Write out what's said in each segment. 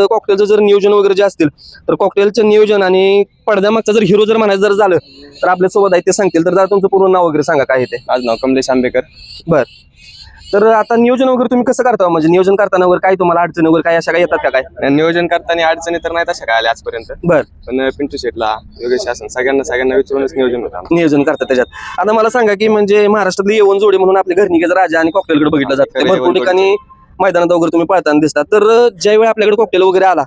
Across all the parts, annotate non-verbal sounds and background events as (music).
कॉकटेलचं जर नियोजन वगैरे जे असतील तर कॉकटेलचं नियोजन आणि पडद्यामागचा जर हिरो जर म्हणायचं जर झालं तर आपल्यासोबत आहे ते सांगतील. तर जरा तुमचं पूर्ण नाव वगैरे सांगा काय आहे ते. आज नाव कमलेश आंबेकर बर. तर आता नियोजन वगैरे तुम्ही कसं करता म्हणजे नियोजन करताना वगैरे काय तुम्हाला अडचणी वगैरे काय अशा काय येतात का काय? नियोजन करताना अडचणी तर नाही तशा काय आल्या आजपर्यंत. बर. पण पिंटू शेटला योगेश शासन सगळ्यांना सगळ्यांना विचारूनच नियोजन होतं आमचं. नियोजन करतात त्याच्यात. आता मला सांगा की म्हणजे महाराष्ट्रातली येऊन जोडी म्हणून आपल्या घरनिकेचा राजा आणि कॉकटेलकडे बघितलं जातं. ते खरं भरपूर ठिकाणी मैदानात वगैरे तुम्ही पळताना दिसतात तर ज्यावेळी आपल्याकडे कॉकटेल वगैरे आला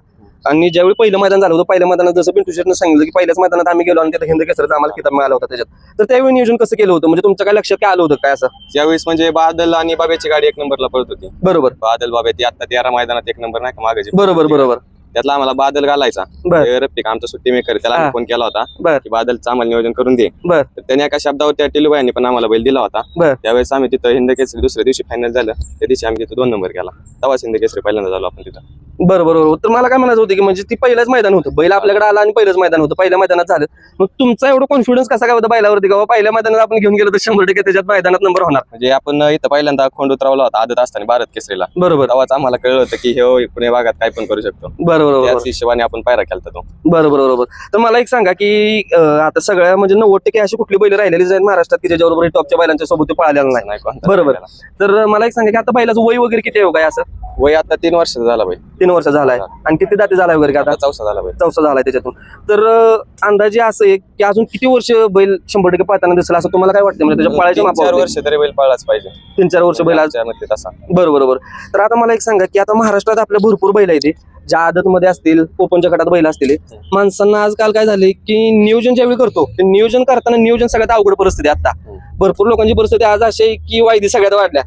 आणि ज्यावेळी पहिलं मैदान झालं होतं पहिल्या मैदानात जसं पिंटू शेटनं सांगितलं की पहिल्याच मैदानात आम्ही गेलो आणि तिथं हिंद केसरचा आम्हाला किताब मिळाला होता त्याच्यात. तर त्यावेळी नियोजन कसं केलं होतं? म्हणजे तुमच्या काय लक्षात काय आलं होतं? काय असं? ज्यावेळेस म्हणजे बादल आणि बाब्याची गाडी एक नंबरला पळत होती. बरोबर. बादल बाबा ती आता तेरा मैदानात एक नंबर नाही का मागे बरोबर बरोबर. त्यातला आम्हाला बादल घालायचा. बर. रप्पिक आमचा सुट्टी मेकर त्याला हा. आम्ही फोन केला होता बर. की बादलचं आम्हाला नियोजन करून दे. बर. तर त्याने एका शब्दावर त्या टिलूबाईंनी पण आम्हाला बैल दिला होता. बर. त्यावेळेस आम्ही तिथं हिंद केसरी दुसऱ्या दिवशी फायनल झालं. त्या दिवशी आम्ही तिथं दोन नंबर केला. तेव्हाच हिंद केसरी पहिल्यांदा झालो आपण तिथं. बरोबर बरोबर तर मला काय म्हणायचं होतं की म्हणजे ती पहिलंच मैदान होतं. बैल आपल्याकडे आला आणि पहिलंच मैदान होतं. पहिल्या मैदानात झालं. मग तुमचा एवढा कॉन्फिडन्स कसा काय होता बैलावरती का बाबा पहिल्या मैदानात आपण घेऊन गेलो तर शंभर टक्के त्याच्यात मैदानात नंबर होणार? म्हणजे आपण इथं पहिल्यांदा खोंड उतरवला होता आदत असताना भारत केसरीला. बरोबर. तेव्हाच आम्हाला कळलं होतं की हे पुणे भागात काय पण करू शकतो. बरोबर बरोबर त्याच हिशोबाने आपण पायरा केलता तो. बरोबर बरोबर तर मला एक सांगा की अं, आता सगळ्या म्हणजे नव्वद टक्के अशी कुठली बैल राहिलेली आहेत महाराष्ट्रात की ज्याच्याबरोबर टॉपच्या बैलांच्या सोबत ते पळालेला नाही नाही. कोणता बरोबर. तर मला एक सांगा की आता बैलाचं वय वगैरे किती आहे हो काय असं? वय आता तीन वर्ष झाला बाई. तीन वर्ष झालाय आणि किती दाते झालाय वगैरे का आता? आता चौसा झाला बाई. चौसा झालाय त्याच्यातून. तर अं, अंदाजे असं आहे की अजून किती वर्ष बैल शंभर टक्के पळताना दिसेल असं तुम्हाला काय वाटतं म्हणजे त्याच्या पळायच्या तीन चार मापावर वर्ष तरी बैल पाळलाच पाहिजे. तीन चार वर्ष बैल आज तसा बरोबर बरोबर. तर आता मला एक सांगा की आता महाराष्ट्रात आपल्या भरपूर बैल आहेत ज्या आदतमध्ये असतील ओपनच्या गटात बैल असतील माणसांना आजकाल काय झाले की नियोजन ज्यावेळी करतो ते नियोजन करताना नियोजन सगळ्यात अवघड परिस्थिती आता भरपूर लोकांची परिस्थिती आज अशी आहे की वायदी सगळ्यात वाढल्या.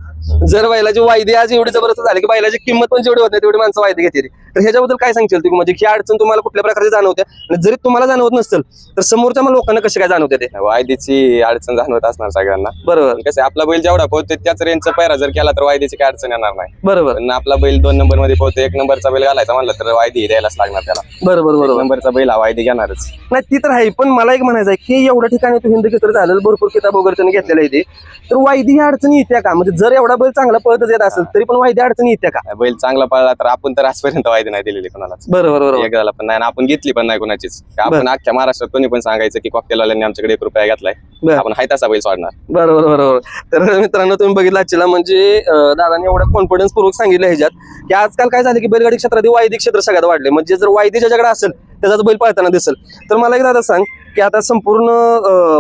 जर बैलाची वायदी आज एवढी जबरदस्त झाली की बैलाची किंमत पण जेवढी होत नाही तेवढी माणसं वायदी घेते तर ह्याच्याबद्दल काय सांगशील तुम्ही म्हणजे ही अडचण तुम्हाला कुठल्या प्रकारची जाणवते? आणि जरी तुम्हाला जाणवत नसेल तर समोरच्या मग लोकांना कशी काय जाणवते ते? वायदीची अडचण जाणवत असणार सगळ्यांना. बरोबर. कसं आपला बैल जेवढा पोहतो त्याच रेंजचा पैरा जर केला तर वायदीची काय अडचण येणार नाही. बरोबर. पण आपला बैल दोन नंबरमध्ये पोहतो एक नंबरचा बैल घालायचा म्हणलं तर वायदी द्यायलाच लागणार त्याला. बरोबर बरोबर. नंबरचा बैल हा वायदी घेणारच. नाही ती तर आहे पण मला एक म्हणायचं आहे की एवढ्या ठिकाणी तू हिंद केसरी झालं भरपूर किताब वगैरे त्यांनी घेतलेलं आहे ते. तर वायदी ही अडचणी येत्या का? म्हणजे जर एवढा बैल चांगला पळतच येत असेल तरी पण वायदी अडचणी येत्या का? बैल चांगला पळला तर आपण तर आजपर्यंत वायदी नाही दिलेली कोणालाच. बरोबर बरोबर. पण नाही आणि आपण घेतली पण नाही कोणाचीच. आपण अख्ख्या महाराष्ट्रात कोणी पण सांगायचं की कॉकटेलवाल्यांनी आमच्याकडे एक रुपया घेतलाय. आपण हाय तसा बैल सोडणार. बरोबर बरोबर. तर मित्रांनो तुम्ही बघितलं आजच्याला म्हणजे दादाने एवढा कॉन्फिडन्स पूर्वक सांगितलं ह्याच्यात की आजकाल काय झालं की बैलगाडी क्षेत्रात वायदी क्षेत्र सगळ्यात वाढले. म्हणजे जर वायदी ज्याच्याकडे असेल त्याचाच बैल पाळताना दिसेल. तर मला एक दादा सांग की आता संपूर्ण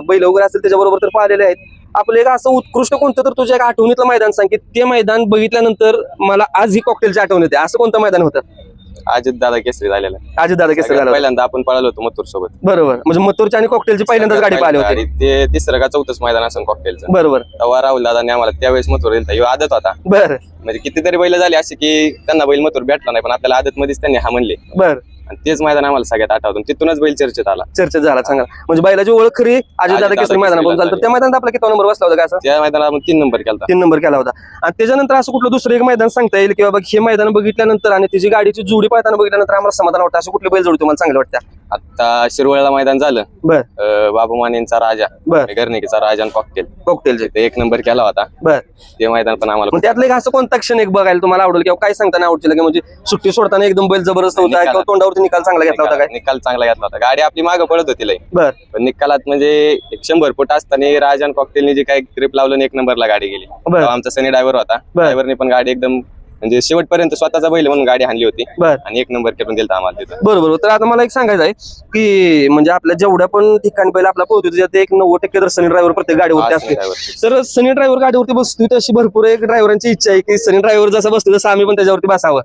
बैल वगैरे असेल त्याच्याबरोबर तर पाहिलेले आहेत. आपलं एक असं उत्कृष्ट कोणतं तर तुझ्या एक आठवणीतलं मैदान सांग की ते मैदान बघितल्यानंतर मला आज ही कॉकटेलची आठवण येते. असं कोणतं मैदान होतं? अजित दादा केसरी झालेला अजित दादा केसरी झालं होतं. पहिल्यांदा आपण पळालो होतो मथूर सोबत बरोबर. म्हणजे मथुरची आणि कॉकटेलची पहिल्यांदाच गाडी पाहिली होती. आणि ते तिसरं का चौथंच मैदान असेल कॉकटेलचं. बरोबर. तेव्हा राहुल दादाने आम्हाला त्यावेळेस मथुर दिलता. ह्यो आदत होता. बर. म्हणजे कितीतरी बैल झाली अशी की त्यांना बैल मथुर भेटला नाही पण आपल्याला आदत मध्येच त्यांनी हा म्हणले. बर. आणि तेच मैदान आम्हाला सगळ्यात आठवतं. तिथूनच बैल चर्चेत आला. चर्चा झाला चांगला म्हणजे बैलाची ओळख खरी अजित दादा केसरी मैदानापासून झालं तर त्या मैदानात आपला किती नंबर बसला होता का असं? त्या मैदानात आपण तीन नंबर केला तीन नंबर केला होता. आणि त्याच्यानंतर असं कुठलं दुसरं एक मैदान सांगता येईल? की बाबा हे मैदान बघितल्यानंतर आणि तिची गाडीची जोडी पाहताना बघितल्यानंतर आम्हाला समाधान वाटतं? असं कुठली बैल जोडी तुम्हाला चांगलं वाटतं आता शिरवळला मैदान झालं. बर. अं, बाबू मानेंचा राजा. बर. राजा आणि कॉकटेल कॉकटेलचे ते एक नंबर केला होता. बर. ते मैदान पण आम्हाला मग त्यातलं एक असं कोणता क्षण एक बघायला तुम्हाला आवडेल किंवा काय सांगताना आवडतील की म्हणजे सुट्टी सोडताना एकदम बैल जबरदस्त होता निकालात. किंवा तोंडावरती निकाल चांगला घेतला होता काय? निकाल निकाल चांगला घेतला होता. गाडी आपली मागं पडत होती लय बर. पण निकालात म्हणजे एक शंभर फूट असताना राजा आणि कॉकटेलने जी काही ट्रिप लावलं आणि एक नंबरला गाडी गेली. बर. तेव्हा आमचा सनी ड्रायव्हर होता. बर. ड्रायव्हरने पण गाडी एकदम म्हणजे शेवटपर्यंत स्वतःचा बैल म्हणून गाडी हाणली होती. बर. आणि एक नंबर करून दिलता आम्हाला तिथं. बरोबर तर आता मला एक सांगायचं आहे की म्हणजे आपल्या जेवढ्या पण ठिकाणी पहिला आपला पोहोचतो त्याच्यात एक नव्वद टक्के तर सनी ड्रायव्हर प्रत्येक गाडीवरती हा, असते driver. तर सनी ड्रायव्हर गाडीवरती बसतो तशी भरपूर एक ड्रायव्हरांची इच्छा आहे की सनी ड्रायव्हर जसा बसतो तसं आम्ही पण त्याच्यावरती बसावं.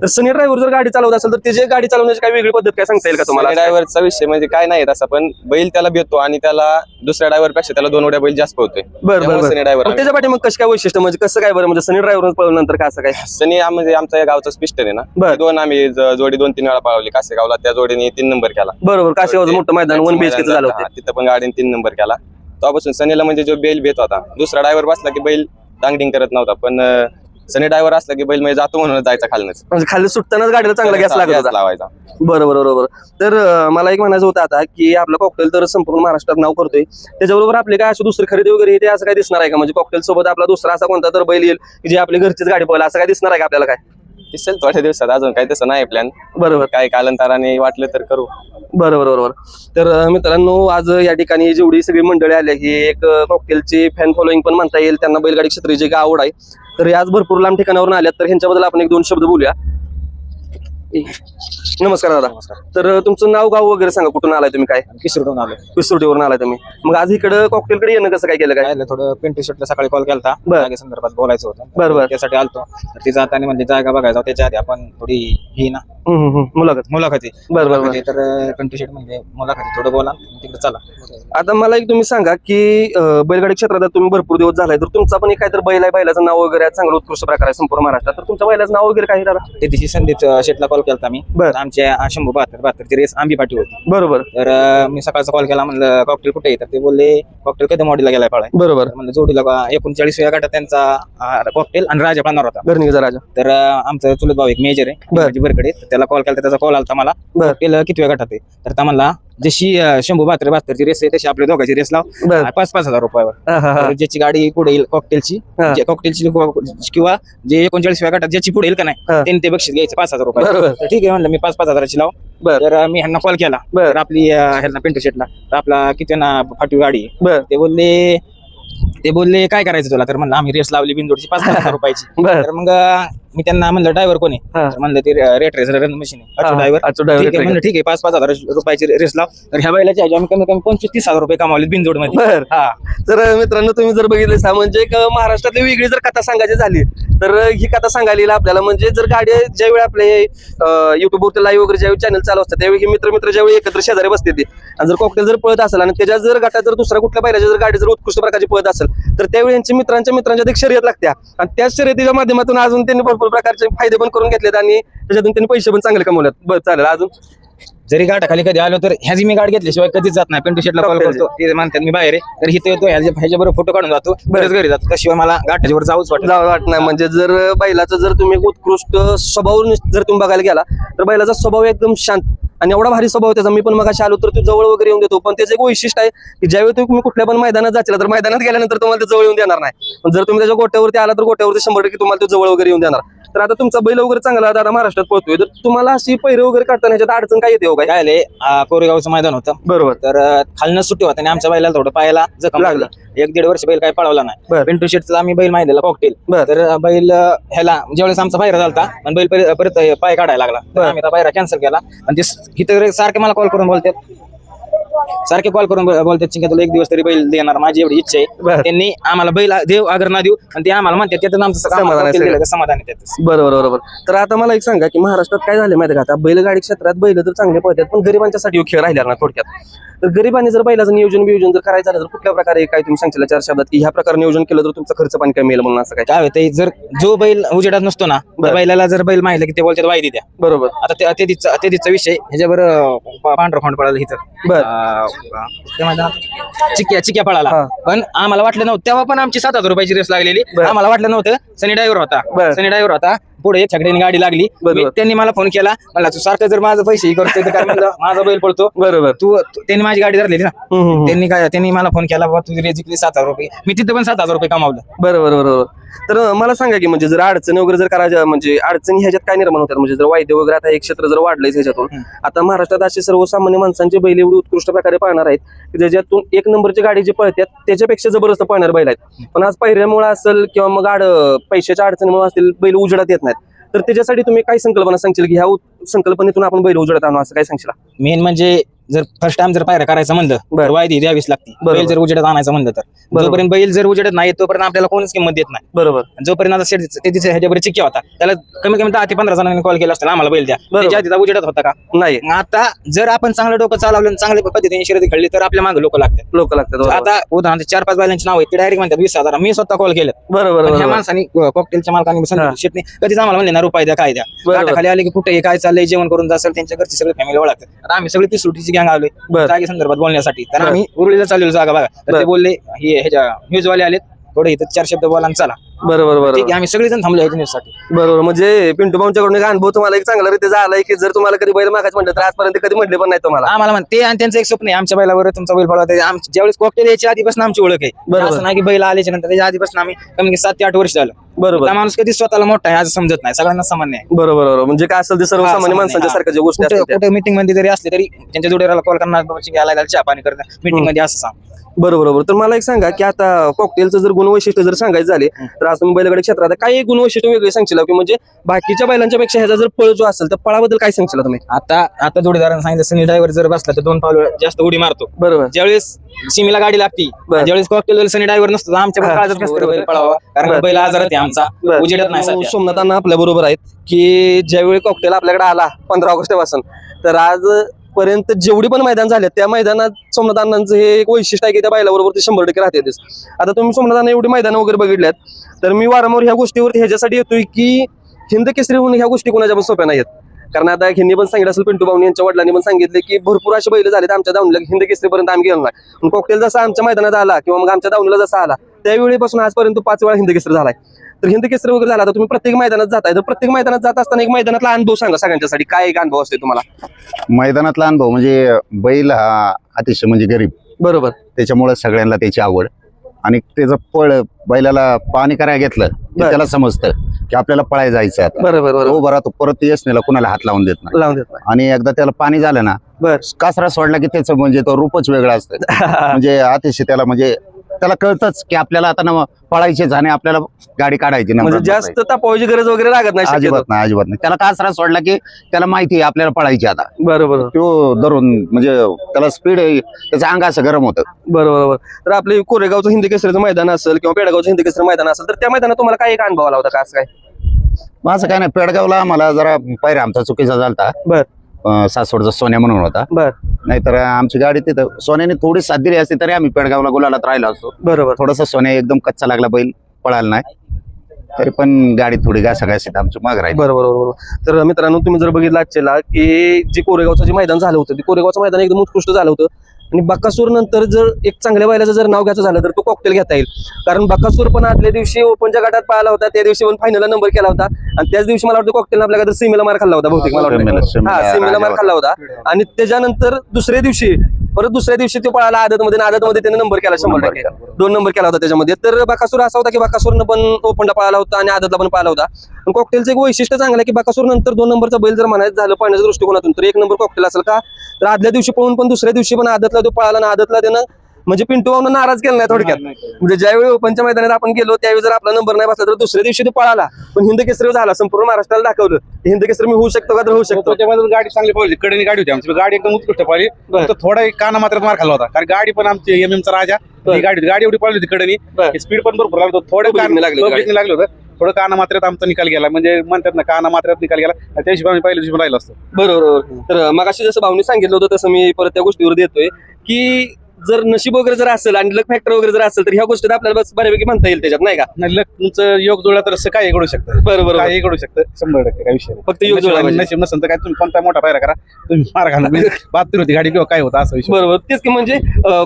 तर सनी ड्रायव्हर जर गाडी चालवत असेल तर त्याची गाडी चालवण्याची काही वेगळी पद्धत काय सांगता येईल का तुम्हाला? ड्रायव्हरचा विषय म्हणजे काय नाही तसा पण बैल त्याला भेटतो आणि त्याला दुसऱ्या ड्रायव्हरपेक्षा त्याला दोन उड्या बैल जास्त पळतोय बरं बरं बरं. ड्रायव्हर मग त्याच्या पाठी मग कसं काय वैशिष्ट्य? म्हणजे कसं काय बरं? म्हणजे सनी ड्रायव्हर पळवल्यानंतर काय असं काय? (laughs) सनी हा म्हणजे आमचा या गावचा पिस्टन आहे ना. बर. दोन आम्ही ज- जोडी दोन तीन वेळा पळवली कासेगावला त्या जोडीने तीन नंबर केला. बरोबर काशीगावचं मोठं मैदान वन बीएचके झालं हा, होतं. तिथं पण गाडीने तीन नंबर केला. तेव्हापासून सनीला म्हणजे जो बैल भेट होता दुसरा ड्रायव्हर बसला की बैल डांगडिंग करत नव्हता. पण अं, सनी ड्रायव्हर असला की बैल म्हणजे जातो म्हणून जायचा खालनच. म्हणजे खाली सुटतानाच गाडीला चांगला गॅस लागत होता. लावायचा. बरोबर बरोबर तर अं, मला एक म्हणायचं होतं आता की आपलं कॉकटेल तर संपूर्ण महाराष्ट्रात नाव करतोय. त्याच्याबरोबर आपले काय असं दुसरी खरेदी वगैरे ते असं काय दिसणार आहे का? म्हणजे कॉकटेल सोबत आपला दुसरा असा कोणता तर बैल येईल की जे आपली घरचीच गाडी पळेल असं काय दिसणार आहे का आपल्याला काय? दिसेल थोड्या दिवसात अजून काही तसं नाही प्लॅन बरोबर. काय कालांतराने वाटलं तर करू. बरोबर बरोबर. तर अं, मित्रांनो आज या ठिकाणी जेवढी सगळी मंडळी आली ही एक कॉकटेलची फॅन फॉलोईंग पण म्हणता येईल. त्यांना बैलगाडी क्षेत्राची एक आवड आहे. तर हे आज भरपूर लांब ठिकाणावरून आल्यात. तर ह्यांच्याबद्दल आपण एक दोन शब्द बोलूया. नमस्कार दादा. तर तुमचं नाव गाव वगैरे सांगा कुठून आलाय तुम्ही काय? किशोरकडून आलो पिस्तुटीवरून आलाय तुम्ही. मग आज इकडं कॉकटेलकडे येणं कसं काय केलं काय? थोडं पिंटू शर्टला सकाळी कॉल केला बर. जागे संदर्भात बोलायचं होतं. बर, बर. त्यासाठी आलतो. तर ती जाताना म्हणजे जागा बघायचा त्याच्या आधी आपण थोडी ही ना. मुलाखत. मुलाखती. बरं मुलाखती. तर पिंटू म्हणजे मुलाखती. थोडं बोला. तिकडे चला. आता मला एक तुम्ही सांगा की अं, बैलगाडी क्षेत्रात आता तुम्ही भरपूर दिवस झालाय. तर तुमचा पण एक काहीतरी बैल आहे बैलाचं नाव वगैरे आहे, चांगलं उत्कृष्ट प्रकार आहे संपूर्ण महाराष्ट्रात. तर तुमच्या बैलाचं नाव वगैरे काय दादा? ते दिवशी संदीप शेटला कॉल केला मी. बर. आमच्या शंभू बहात्तर बहात्तरची रेस आंबी पाठी होती. बरोबर. तर अं, मी सकाळचा कॉल केला म्हणलं कॉकटेल कुठे आहे? तर ते बोलले कॉकटेल कधी मॉडीला गेलाय पाळाय? बरोबर. तर म्हणलं जोडीला एकोणचाळीस या गटात त्यांचा कॉकटेल आणि राजा पाहणार होता. घरणीचा राजा. तर अं, आमचं चुलत भाऊ एक मेजर आहे बर. म्हणजे बरकडे तर त्याला कॉल केला त्याचा कॉल आला मला बर. केलं किती वेळ गटात आहे तर त्या म्हणला जशी अं, शंभू बहात्तर बहात्तरची रेस आहे तशी आपल्या दोघांची रेस लाव बर पाच पाच हजार रुपयावर हा, हा, हा. तर ज्याची गाडी पुढे येईल कॉकटेलची हा. कॉकटेलची किंवा जे एकोणचाळीस गटात ज्याची पुढे येईल का नाही हा. त्यांनी ते बक्षीस घ्यायचं पाच हजार रुपये बरोबर तर ठीक आहे म्हणलं मी पाच पाच हजाराची लाव बर. तर अं, मी ह्यांना कॉल केला बर. तर आपली अं, ह्यांना पिंटू शेटला तर आपला किती ना फाटी गाडी आहे. बर ते बोलले ते बोलले काय करायचं तुला तर म्हणलं आम्ही रेस लावली बिनजोडची पाच पाच हजार (laughs) रुपयाची बर तर मग मी त्यांना म्हणलं ड्रायव्हर कोणी हा. म्हणलं ते रेट रेस रन मशीन आहे. ड्रायव्हर ठीक आहे म्हणलं ठीक आहे पाच पाच हजार रुपयाची रेस लाव. तर ह्या बैलाची आम्ही कमी कमी पंचवीस तीस हजार रुपये कमावले बिनजोडमध्ये बर. हा. तर मित्रांनो तुम्ही जर बघितले सा म्हणजे एक महाराष्ट्रातली वेगळी जर कथा सांगायची झाली तर ही कथा सांगायला येईल आपल्याला म्हणजे जर गाडी ज्यावेळी आपले युट्यूबवर लाईव्ह वगैरे ज्यावेळी चॅनल चालू असतात त्यावेळी हे मित्र मित्र ज्यावेळी एकत्र शेजारी बसते ते आणि जर कॉकटेल जर पळत असेल आणि त्याच्या जर गटात जर दुसऱ्या कुठल्या बैलाच्या जर गाडी जर उत्कृष्ट प्रकारची पळत असेल तर त्यावेळी यांच्या मित्रांच्या मित्रांच्या एक शर्यत लागत्या. आणि त्याच शर्यतीच्या माध्यमातून अजून त्यांनी भरपूर प्रकारचे फायदे पण करून घेतलेत आणि त्याच्यातून त्यांनी पैसे पण चांगले कमवलेत. बरं चालेल. अजून? जरी गाठाखाली कधी आलो तर ह्याची मी गाडी घेतल्याशिवाय कधीच जात नाही. पिंटू शेटला कॉल करतो. ते म्हणतात मी बाहेर आहे. तर इथे येतो ह्याच्या ह्याच्याबरोबर फोटो काढून जातो. बरेच घरी जातो. त्याशिवाय मला गाठाच्यावर जाऊच वाटत जावं वाटत नाही. म्हणजे जर बैलाचा जर तुम्ही उत्कृष्ट स्वभाव जर तुम्ही बघायला गेला तर बैलाचा स्वभाव एकदम शांत. आणि एवढा भारी स्वभाव त्याचा. मी पण मग आलो तर तो जवळ वगैरे येऊन देतो. पण त्याचं एक वैशिष्ट्य आहे की ज्यावेळी तुम्ही कुठल्या पण मैदानात जायला तर मैदानात गेल्यानंतर तुम्हाला ते जवळ येऊन देणार नाही. पण जर तुम्ही त्याच्या गोट्यावरती आला तर गोट्यावरती शंभर टक्के तुम्हाला तो जवळ वगैरे येऊन देणार. तर आता तुमचा बैल वगैरे चांगला दादा महाराष्ट्रात पळतोय. तर तुम्हाला अशी पैरे वगैरे काढताना ह्याच्यात अडचण काय येते हो काय? काय आले कोरेगावचं मैदान होतं. बरोबर. तर अं, खालनं सुट्टी होती आणि आमच्या बैलाला थोडं पायाला जखम लागलं. लागलं. एक दीड वर्ष बैल काय पळवला नाही. बर. पिंटू शेटचा आम्ही बैल माहितीला कॉकटेल बर. तर अं, बैल अं, ह्याला ज्यावेळेस आमचा पायरा झालता पण बैल परत- पाय काढायला लागला. तर बर. आम्ही त्या पायरा कॅन्सल केला. आणि ते इथं सारखे मला कॉल करून बोलतात. सारखे कॉल करून बोल- बोलतात चिंका तुला एक दिवस तरी बैल देणार माझी एवढी इच्छा बर. आहे त्यांनी आम्हाला बैल देव अगर ना देऊ आणि ते आम्हाला म्हणतात त्यातून आमचं समाधान आहे समाधान आहे त्यातच. बरोबर बरोबर. तर आता मला एक सांगा की महाराष्ट्रात काय झालं माहिती का? आता बैलगाडी क्षेत्रात बैल तर चांगले पळतात पण गरिबांच्यासाठी ह्यो खेळ राहिला ना थोडक्यात? तर गरिबांनी जर बैलाचं नियोजन बियोजन जर करायचं झालं तर कुठल्या प्रकारे काय तुम्ही सांगशील चार शब्दात की ह्या प्रकारे नियोजन केलं तर तुमचा खर्च पण कमी येईल म्हणून असं काय? काय होतंय जर जो बैल उजेडात नसतो ना बर. बैलाला जर बैल माहिती की ते बोलतात वायदी द्या. बरोबर. आता ते अतिथीचा अतिथीचा विषय ह्याच्यावर अं, पा- पांढरा खोंड पळाला इथं. बर. म्हणतात, चिक्या चिक्या पळाला हा. पण आम्हाला वाटलं नव्हतं तेव्हा पण आमची सात हजार रुपयाची रेस लागलेली. आम्हाला वाटलं नव्हतं सनी ड्रायव्हर होता बर. सनी ड्रायव्हर होता पुढे छकड्याने गाडी लागली. बरोबर. मी- त्यांनी मला फोन केला. मला तू सारखं जर माझं पैसे हे करतोय तर काय म्हणलं माझा बैल पळतो. बरोबर. तू तू- त्यांनी माझी गाडी धरलेली ना. हम्म, हम्म, हम्म. त्यांनी काय त्यांनी मला फोन केला बाबा तुझी रेस जिंकली सात हजार रुपये. मी तिथं पण सात हजार रुपये कमावलं. बरोबर बरोबर तर अं, मला सांगा की म्हणजे जर अडचणी वगैरे जर करायच्या म्हणजे अडचणी ह्याच्यात काय निर्माण होतात? म्हणजे जर वायदे वगैरे आता एक क्षेत्र जर वाढलंय ह्याच्यातून हम्म. आता महाराष्ट्रात असे सर्वसामान्य माणसांचे बैल एवढी उत्कृष्ट प्रकारे पाळणार आहेत की ज्याच्यातून एक नंबरची गाडी जी पळतात त्याच्यापेक्षा जबरदस्त पाळणार बैल आहेत. पण आज पायऱ्यामुळे असेल किंवा मग आड पैशाच्या अडचणीमुळे असतील बैल उजेडात येत नाहीत. तर त्याच्यासाठी तुम्ही काय संकल्पना सांगशील की ह्या संकल्पनेतून आपण बैल उजळत आणू असं काय सांगशील? मेन म्हणजे जर फर्स्ट टाइम जर पायऱ्या करायचं म्हणलं बर. तर वायदी द्यावीच लागते बरोबर. बैल जर उजेडात आणायचं म्हणलं तर बरोबर. जोपर्यंत बैल जर उजेडात नाही तोपर्यंत आपल्याला कोणच किंमत देत नाही बरोबर जोपर्यंत आता शेड ते तिथे ह्याच्यावर चिक्की होता त्याला कमी कमी दहा ते पंधरा जणांनी कॉल केला असता आम्हाला बैल द्या बरोबर. त्याच्या आधी उजेडात होता का नाही आता जर आपण चांगलं डोकं चालवलं आणि चांगल्या पद्धतीने शर्यती खेळली तर आपल्या मागे लोक लागतात लोक लागतात बरोबर. आता उदाहरण चार पाच बैलांची नाव आहेत ते डायरेक्ट म्हणतात वीस हजार मी स्वतः कॉल केलं बरोबर पण ह्या बरोबर माणसाने कॉकटेलच्या मालकाने हा. शेटने कधीच आम्हाला म्हणले ना रुपये द्या काय द्या बरोबर. खाली आले की कुठे काय चाललंय जेवण करून जासल त्यांच्या घरची सगळी फॅमिली ओळखतात आता आम्ही सगळी ती सुटीची गँग बर. जागे संदर्भात बोलण्यासाठी. तर. आम्ही उरुळीला चाललेलो जागा बघा तर बर. ते बोलले हे ह्याच्या न्यूज वाले आलेत. थोडे इथं चार शब्द बोला आणि चला. बरोबर ठीक बरोबर आहे आम्ही सगळेजण थांबलो ह्याच्या न्यूजसाठी बरोबर. म्हणजे पिंटू भाऊंच्याकडून एक अनुभव तुम्हाला एक चांगला रीती झालाय की जर तुम्हाला कधी बैल मागायचं म्हटलं तर आजपर्यंत कधी म्हटले पण नाही तुम्हाला? आम्हाला म्हण ते आणि त्यांचं एक स्वप्न आहे आमच्या बैलावर तुमचा बैल पळवा. आमच्या ज्यावेळेस कॉकटेल यायच्या आधीपासून आमची ओळख आहे. बरोबर. असं नाही की बैल आल्याच्यानंतर त्याच्या आधीपासून आम्ही कमी सात ते आठ वर्ष झालं. बरोबर. माणूस कधी स्वतःला मोठा आहे असं समजत नाही. सगळ्यांना सामान्य आहे. बरोबर बरोबर. म्हणजे काय असेल ते सर्वसामान्य सामान्य, माणसांच्या. सारख्या ज्या गोष्टी कुठे असतात त्या. कुठे मीटिंगमध्ये जरी असले तरी त्यांच्या जोडीला कॉल करणार घ्यायला लागला चहा पाणी करणार मीटिंगमध्ये असं सांग. बरोबर बरोबर. तर मला एक सांगा की आता कॉकटेलचं जर गुणवैशिष्ट्य जर सांगायचं झाले तर आज तुम्ही बैलगाडी क्षेत्रात काही एक गुणवैशिष्ट्य वेगळे सांगशील की? म्हणजे बाकीच्या बैलांच्या पेक्षा ह्याचा जर पळ जो असेल तर पळाबद्दल काय सांगशील तुम्ही? आता आता जोडीदारांनी सांगितलं सनी ड्रायव्हर जर बसला तर दोन पावलं जास्त उडी मारतो. बरोबर. ज्यावेळेस सीमेला गाडी लागती बरं. ज्यावेळेस कॉकटेल सनी ड्रायव्हर नसतो तर आमच्या पण हा. काळजात नसतं बैल पळावा कारण बरं. बैल आजारात आहे आमचा बरं. उजेडत नाही मित्रांनो, सध्या. सोमनाथ अण्णा आपल्या बरोबर आहेत की ज्यावेळी कॉकटेल आपल्याकडे आला पंधरा ऑगस्टपासून तर आज पर्यंत जेवढी पण मैदान झाले त्या मैदानात सोमनाथ अण्णांचं हे एक वैशिष्ट्य आहे की त्या बैलाबरोबर ते शंभर टक्के राहतेच आता तुम्ही सोमनाथ अण्णा एवढी मैदानं वगैरे बघितल्यात तर मी वारंवार ह्या गोष्टीवरती ह्याच्यासाठी येतोय की हिंद केसरी होऊन ह्या गोष्टी कोणाच्या पण सोप्या नाहीत कारण आता ह्यांनी पण सांगितलं असेल पिंटू भाऊनी यांच्या वडिलांनी पण सांगितले की भरपूर असे बैल झाले आमच्या दावणीला. हिंद केसरीपर्यंत आम्ही गेलो नाही. पण कॉकटेल जसा आमच्या मैदानात आला किंवा मग आमच्या दावणीला जसा आला त्यावेळीपासून आजपर्यंत पाच वेळा हिंद केसरी झालाय. तर हिंद केसरी वगैरे झाला तर तुम्ही प्रत्येक मैदानात जाताय. तर प्रत्येक मैदानात जात असताना एक मैदानातला अनुभव सांगा सगळ्यांच्यासाठी. काय एक अनुभव असतो तुम्हाला? मैदानातला अनुभव म्हणजे बैल हा अतिशय म्हणजे गरीब. बरोबर. त्याच्यामुळे सगळ्यांना त्याची आवड. आणि त्याचं पळ बैलाला पाणी करायला घेतलं की. त्याला समजतं की आपल्याला पळायला जायचं आता. बरोबर बरोबर तो बरा तो परत येस नाही कुणाला हात लावून देत नाही. लावून देत आणि एकदा त्याला पाणी झालं ना बर. कासरा सोडला की त्याचं म्हणजे तो रूपच वेगळं असतं. (laughs) म्हणजे अतिशय त्याला म्हणजे त्याला कळतच की आपल्याला आता ना पळायचे झाणे आपल्याला गाडी काढायची म्हणजे नंबरात जास्त. तापावायची गरज वगैरे लागत नाही. अजिबात नाही अजिबात नाही. त्याला कासरा सोडला की त्याला माहिती आहे आपल्याला पळायची आता. बरोबर. तो धरून म्हणजे त्याला स्पीड त्याचं अंग असं गरम होतं. बरोबर बरोबर. तर आपले कोरेगावचं हिंदी केसरीचं मैदान असेल किंवा पेडगावचं हिंदी केसरी मैदान असेल तर त्या मैदानात तुम्हाला काय एक अनुभव आला होता का? असं काय? मग असं काय नाही पेडगावला मला जरा पायऱ्या आमचा चुकीचा झालता. बर. सासवडचा सोन्या म्हणून होता. बर. नाहीतर आमची गाडी तिथं सोन्याने थोडी साथ दिली असती तरी आम्ही पेडगावला गुलालात राहिलो असतो. बरोबर. थोडासा सोन्या एकदम कच्चा लागला बैल पळायला नाही. तरी पण गाडी थोडी घासाघासीत आमची माग राहिली. बरोबर बरोबर तर मित्रांनो तुम्ही जर बघितलं आजच्याला की जे कोरेगावचं जे मैदान झालं होतं ते कोरेगावचं मैदान एकदम उत्कृष्ट झालं होतं. आणि बकासूर नंतर जर एक चांगल्या बैलाचं जर नाव घ्यायचं झालं तर तो कॉकटेल घेता येईल. कारण बकासूर पण आदल्या दिवशी ओपनच्या गटात पाहिला होता त्या दिवशी पण फायनलला नंबर केला होता. आणि त्याच दिवशी मला वाटतं कॉकटेल आपल्याकडे सीमेला मार खाल्ला होता बहुतेक मला सीमेला- वाटतं सीमेला हा सीमेला मार खाल्ला होता. आणि त्याच्यानंतर दुसऱ्या दिवशी परत दुसऱ्या दिवशी तो पळाला आदत मध्ये आदत मध्ये त्याने नंबर केला शंभर टक्के. दोन नंबर केला होता त्याच्यामध्ये. तर बकासूर असा होता की बकासूरनं पण ओपनला पळाला होता आणि आदतला पण पळाला होता. पण कॉकटेलचं एक वैशिष्ट्य चांगलं की बकासूर नंतर दोन नंबरचा बैल जर म्हणायचं झालं पाण्याच्या दृष्टिकोनातून तर एक नंबर कॉकटेल असेल का? तर आदल्या दिवशी पळून पण दुसऱ्या दिवशी पण आदतला तो पळाला ना आदतला त्यानं म्हणजे पिंटू भाऊनं नाराज केला नाही थोडक्यात. म्हणजे ज्यावेळी ओपनच्या मैदानात आपण गेलो त्यावेळी जर आपला नंबर नाही बसला तर दुसऱ्या दिवशी तो पळाला. पण हिंद केसरी झाला संपूर्ण महाराष्ट्राला दाखवलं. हिंद केसरी मी होऊ शकतो का तर होऊ शकतो. त्याच्यामध्ये गाडी चांगली पळली कडेने गाडी होती आमची. गाडी एकदम उत्कृष्ट बरं. फक्त थोडा एक काना मात्र मार खाल्ला होता. कारण गाडी पण आमची एम चा राजा. गाडी. गाडी एवढी पळली होती कडेनी. स्पीड पण भरपूर लागलो. थोडं कान लागली लागलं होतं. थोडं काना मात्रेत आमचा निकाल गेला. म्हणजे म्हणतात ना काना मात्रेत निकाल गेला. त्या हिशोबाने पहिल्या दिवशी पण राहिलो असतो. बरोबर बरोबर. तर मग जसं भाऊनी सांगितलं होतं तसं मी परत त्या गोष्टीवर देतोय की जर नशीब वगैरे जर असेल आणि लक फॅक्टर वगैरे जर असेल तर ह्या गोष्टीत आपल्याला बस बऱ्यापैकी म्हणता येईल त्याच्यात नाही का? नाही लक तुमचं योग जुळला तर असं काय घडू शकतं. बरोबर काही घडू शकतं. शंभर टक्के काय विषय नाही. फक्त योग जुळला नशीब- पाहिजे. नशीब नसेल तर काय तुम्ही कोणता मोठा पायरा करा. तुम्ही मार घाला बहात्तर होती गाडी किंवा काय होता असं विषय. बरोबर तेच की म्हणजे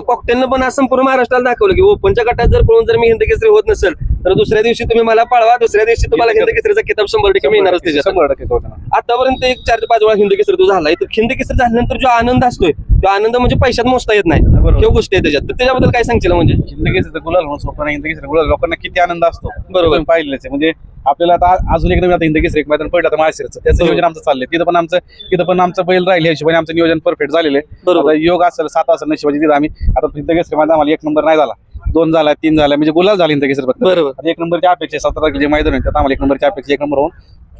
कॉकटेलनं पण आज संपूर्ण महाराष्ट्राला दाखवलं की ओपनच्या गटात जर पळून जर मी हिंद केसरी होत नसेल तर दुसऱ्या दिवशी तुम्ही मला पळवा दुसऱ्या दिवशी तुम्हाला हिंद केसरीचा किताब शंभर टक्के मिळणारच त्याच्यात. शंभर टक्के होतं ना. आतापर्यंत एक चार ते पाच वेळा हिंद केसरी तो झालाय. तर हिंद केसरी झाल्यानंतर जो आनंद असतोय तो आनंद म्हणजे पैशात मोजता येत नाही. बरोबर. ह्या गोष्टी आहेत त्याच्यात. तर त्याच्याबद्दल काय सांगशील म्हणजे? जिंदगीचा गुलाल म्हणून सोपं नाही जिंदगीचा गुलाल. लोकांना किती आनंद असतो. बरोबर. पाहिलेच आहे. म्हणजे आपल्याला आता अजून एक नवीन आता एक मैदान पडलं आता माळशिरचं त्याचं. नियोजन आमचं चाललंय. तिथं पण आमचं तिथं पण आमचं बैल राहिले हिशोबाने आमचं नियोजन परफेक्ट झालेलं आहे. बरोबर. योग असेल सात असेल नशिबाची तिथं आम्ही आता हिंदगीस मैदान आम्हाला एक नंबर नाही झाला. दोन झाला तीन झाला म्हणजे गुलाल झाला हिंदगीस फक्त. बरोबर. आता एक नंबरची अपेक्षा आहे. सतरा तारखेचे मैदान आहे त्यात आम्हाला एक नंबरची अपेक्षा एक नंबर होऊन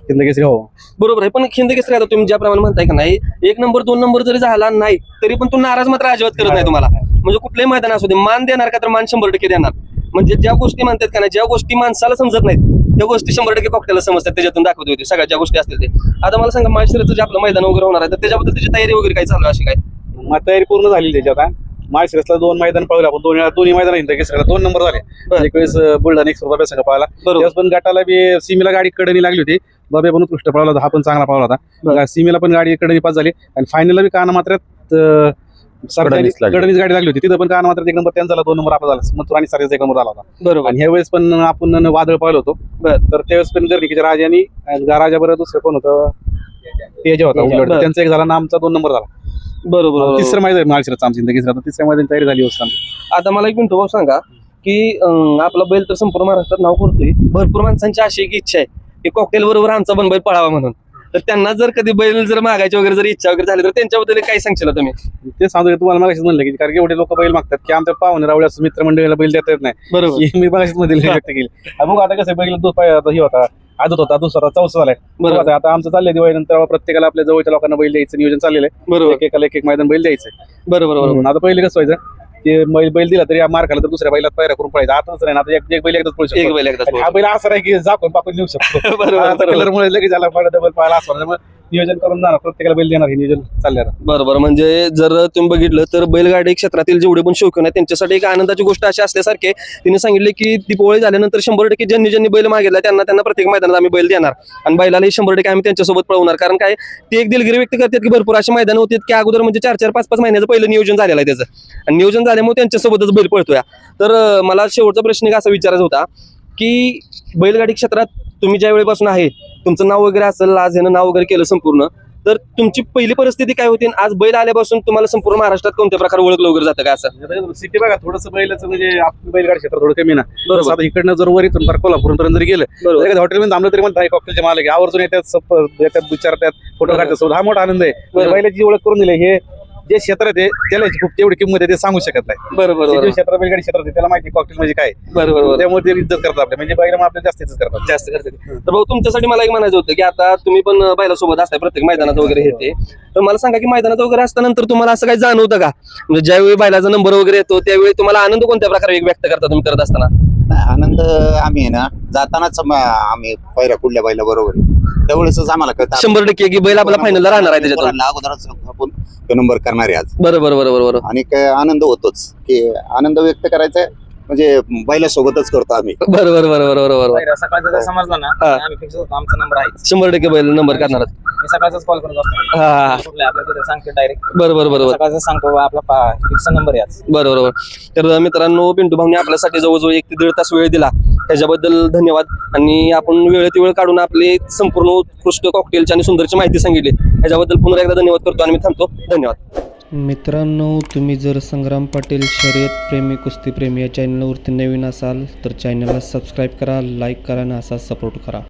हिंदगीस हो. बरोबर आहे पण खिंद केसरी आता तुम्ही ज्याप्रमाणे म्हणताय का नाही एक नंबर दोन नंबर जरी झाला नाही तरी पण तो नाराज मात्र अजिबात करत नाही तुम्हाला. म्हणजे कुठल्याही मैदान असू दे मान देणार का तर मान शंभर टक्के देणार. म्हणजे ज्या गोष्टी म्हणतात का नाही ज्या गोष्टी माणसाला समजत नाहीत त्या गोष्टी शंभर टक्के कॉकटेला समजतात त्याच्यातून दाखवत होते सगळ्या ज्या गोष्टी असतील ते. आता मला सांगा माळशिरचं जे आपलं मैदान वगैरे होणार आहे तर त्याच्याबद्दल त्याची तयारी वगैरे काय चालू आहे अशी काय? मग तयारी पूर्ण झालेली त्याची आता. माळशिरसला दोन मैदान पळले आपण. दोन वेळा दोन्ही मैदान हिंदगीसला दोन नंबर झाले. एक वेळेस बुलढाणा एक रुपया संघ बरोबर. त्यावेळेस पण गटाला बी सीमेला गाडी कडनी लागली होती. बाबे पण उत्कृष्ट पळाला होता. हा पण चांगला बरं. होता सीमेला पण गाडी कडनी पास झाली. आणि फायनलला बी काना मात्र कडणीच गाडी लागली होती. तिथं पण काना मात्र एक नंबर त्यांचा झाला दोन नंबर आपला झाला. मथुर आणि सारेचा एक नंबर झाला होता. बरोबर. आणि ह्या वेळेस पण आपण वादळ पाहिलं होतो. तर त्यावेळेस पण गर्णिकीच्या राजानी राजा बरोबर दुसरं कोण होतं? तेजा होता. त्यांचा एक झाला ना आमचा दोन नंबर झाला. बरोबर तिसरं मैदान माळशिरसचं आमची जिंदगी आता तिसऱ्या मैदान तयारी झाली आमची. आता मला एक मिनिट भाऊ सांगा की अं, आपला बैल तर संपूर्ण महाराष्ट्रात नाव करतोय. भरपूर माणसांची अशी एक इच्छा आहे की कॉकटेल बरोबर आमचा पण बैल पळावा म्हणून. तर त्यांना जर कधी बैल जर मागायची वगैरे जर इच्छा वगैरे झाली तर त्यांच्याबद्दल काय सांगशील तुम्ही? ते सांगतो की तुम्हाला मागाशीच म्हणलं की कारण की एवढे लोक बैल मागतात की आमच्या पाहुणे रावळे असं मित्रमंडळीला बैल देता येत नाही. बरोबर. मी मागाशीच मध्ये (laughs) व्यक्त केली. हा बघू आता कसं बैल दूध पाय आता हे होता. आदत होता. दुसरा चौसा झालाय. बरोबर. आता आता आमचं चाललंय दिवाळीनंतर प्रत्येकाला आपल्या जवळच्या लोकांना बैल द्यायचं नियोजन चाललेलं आहे. बरोबर. एक एकाला एक एक मैदान बैल द्यायचं बरोबर बरोबर. आता पहिले कसं व्हायचं ते बैल बैल दिला तरी मार खाला तर दुसऱ्या बैलात पायरा करून पळायचा. आताच नाही आता एक एक बैल एकदाच पळू एक शकतो बैल एकदाच आणि हा बैल असा आहे की झाकून पाकून नेऊ शकतो. (laughs) बरोबर. कलर मुळे लगेच पाहिजे डबल पाहायला असं त्यामुळे नियोजन करून जाणार प्रत्येकाला बैल देणार हे नियोजन चाललंय बरोबर म्हणजे जर तुम्ही बघितलं तर बैलगाडी क्षेत्रातील जेवढे पण शौकीन आहेत त्यांच्यासाठी एक आनंदाची गोष्ट अशी असल्यासारखे तिने सांगितले की दीपावली झाल्यानंतर शंभर टक्के ज्यांनी ज्यांनी बैल मागितला त्यांना त्यांना प्रत्येक मैदानात आम्ही बैल देणार. आणि बैलालाही शंभर टक्के आम्ही त्यांच्यासोबत पळवणार. कारण काय ते एक दिलगिरी व्यक्त करतात की भरपूर असे मैदान होते की अगोदर म्हणजे चार चार पाच पाच महिन्याचं पहिलं नियोजन झालेलं आहे त्याचं. आणि नियोजन झाल्यामुळे त्यांच्यासोबतच बैल पळतोय. तर मला शेवटचा प्रश्न एक असा विचारायचा होता की बैलगाडी क्षेत्रात तुम्ही ज्या वेळेपासून आहे तुमचं नाव वगैरे असेल आज यानं नाव वगैरे केलं संपूर्ण तर तुमची पहिली परिस्थिती काय होती? आणि आज बैल आल्यापासून तुम्हाला संपूर्ण महाराष्ट्रात कोणत्या प्रकारे ओळखलं वगैरे जातं का असं? सिटी बघा थोडंसं बैलाचं म्हणजे आपलं बैलगाडी क्षेत्र थोडं कमी ना. बरोबर. आता इकडनं जर वर इथून कोल्हापूरपर्यंत जरी गेलं बरोबर. तर हॉटेलमध्ये थांबलं तरी मला कॉकटेलचे मालक आहे. आवर्जून येतात सप- येतात विचारतात फोटो. काढतात. सोबत हा मोठा आनंद आहे. म्हणजे. बैलाची ओळख करून दिली हे जे क्षेत्र आहे ते त्याला खूप तेवढी किंमत आहे ते सांगू शकत नाही. बरोबर जे बरोबर क्षेत्र बैलगाडी क्षेत्र आहे त्याला माहिती कॉकटेल म्हणजे काय. बरोबर त्यामुळे ते इज्जत करतात आपल्या म्हणजे बैल आपल्याला जास्त इज्जत करतात. जास्त करते तर भाऊ तुमच्यासाठी मला एक म्हणायचं होतं की आता तुम्ही पण बैलासोबत असताय प्रत्येक मैदानात वगैरे हे ते. तर मला सांगा की मैदानात वगैरे असतानंतर तुम्हाला असं काही जाणवतं का? म्हणजे ज्यावेळी बैलाचा नंबर वगैरे येतो त्यावेळी तुम्हाला आनंद कोणत्या प्रकारे व्यक्त करता तुम्ही करत असताना? आनंद आम्ही आहे ना जातानाच आम्ही पहिल्या कुठल्या बैला बरोबर त्यावेळेसच आम्हाला कळतं. शंभर टक्के की बैल आपला फायनलला राहणार आहे त्याच्यातून. पोरांना अगोदरच आपण तो नंबर करणार आहे आज. बरोबर बरोबर बरोबर. आणि काय आनंद होतोच की आनंद व्यक्त करायचा म्हणजे बैलासोबतच करतो आम्ही. बरोबर बरोबर बरोबर पहिला सकाळचं जर समजलं ना हा. आम्ही फिक्स होतो आमचा नंबर आहे शंभर टक्के बैल नंबर करणार मी सकाळचाच कॉल करत असतो. हा हा, हा. कुठल्या आपल्या तिथे सांगतो डायरेक्ट बरोबर बरोबर. सकाळचं सांगतो बा आपला फिक्स नंबर आज बरोबर बरोबर. तर मित्रांनो पिंटू भाऊने आपल्यासाठी जवळजवळ एक ते दीड तास वेळ दिला. त्याच्याबद्दल धन्यवाद. आणि आपण वेळेत वेळ काढून आपले संपूर्ण उत्कृष्ट कॉकटेलची आणि सुंदरची माहिती सांगितली. ह्याच्याबद्दल पुन्हा एकदा धन्यवाद करतो आणि मी थांबतो. धन्यवाद. मित्रांनो तुम्ही जर संग्राम पाटील शर्यत प्रेमी कुस्तीप्रेमी या चॅनलवरती नवीन असाल तर चॅनलला सबस्क्राईब करा लाईक करा आणि असा सपोर्ट करा.